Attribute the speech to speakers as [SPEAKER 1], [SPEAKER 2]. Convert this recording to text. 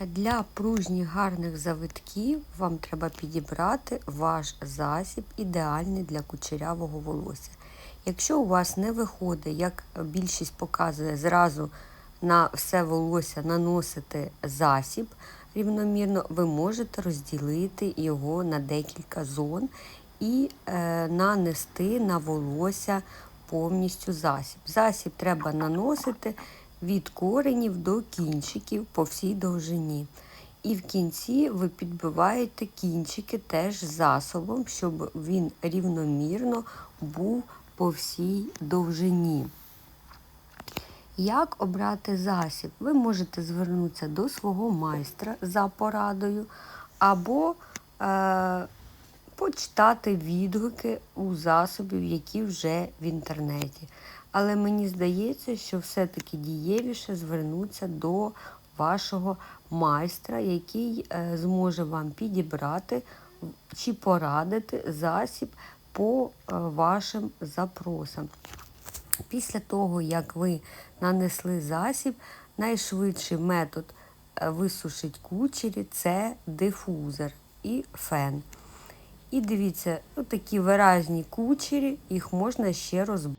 [SPEAKER 1] Для пружніх гарних завитків вам треба підібрати ваш засіб ідеальний для кучерявого волосся. Якщо у вас не виходить, як більшість показує, зразу на все волосся наносити засіб рівномірно, ви можете розділити його на декілька зон і е, нанести на волосся повністю засіб. Засіб треба наносити від коренів до кінчиків по всій довжині. І в кінці ви підбиваєте кінчики теж засобом, щоб він рівномірно був по всій довжині. Як обрати засіб? Ви можете звернутися до свого майстра за порадою, або е, почитати відгуки у засобів, які вже в інтернеті. Але мені здається, що все-таки дієвіше звернутися до вашого майстра, який е, зможе вам підібрати чи порадити засіб по е, вашим запросам. Після того, як ви нанесли засіб, найшвидший метод е, висушить кучері це дифузор і фен. І дивіться, такі виразні кучері, їх можна ще розбити.